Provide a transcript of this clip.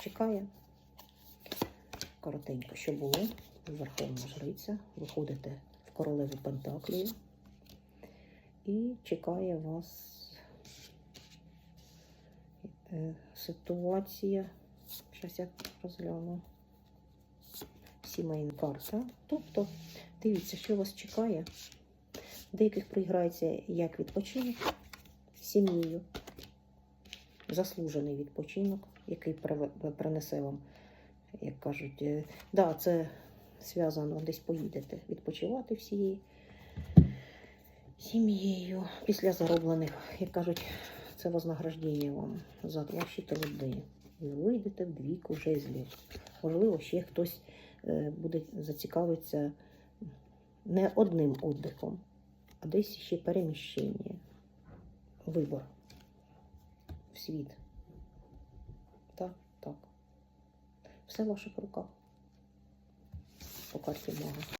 чекає. Коротенько, що було. Верховна жриця. Виходите в королеву Пентаклію. І чекає вас е, ситуація. Зараз я розгляну. Сімейна карта. Тобто, дивіться, що вас чекає. Деяких проіграється як відпочинок сім'єю, заслужений відпочинок, який принесе вам, як кажуть, е, да, це зв'язано, десь поїдете відпочивати всією сім'єю після зароблених, як кажуть, це вознаграждення вам за ваші труди. Ви вийдете в двійку жезлів. Можливо, ще хтось е, буде зацікавитися не одним віддихом, а десь ще переміщення, вибор світ. Так, так. Все в ваших руках. По карті мага.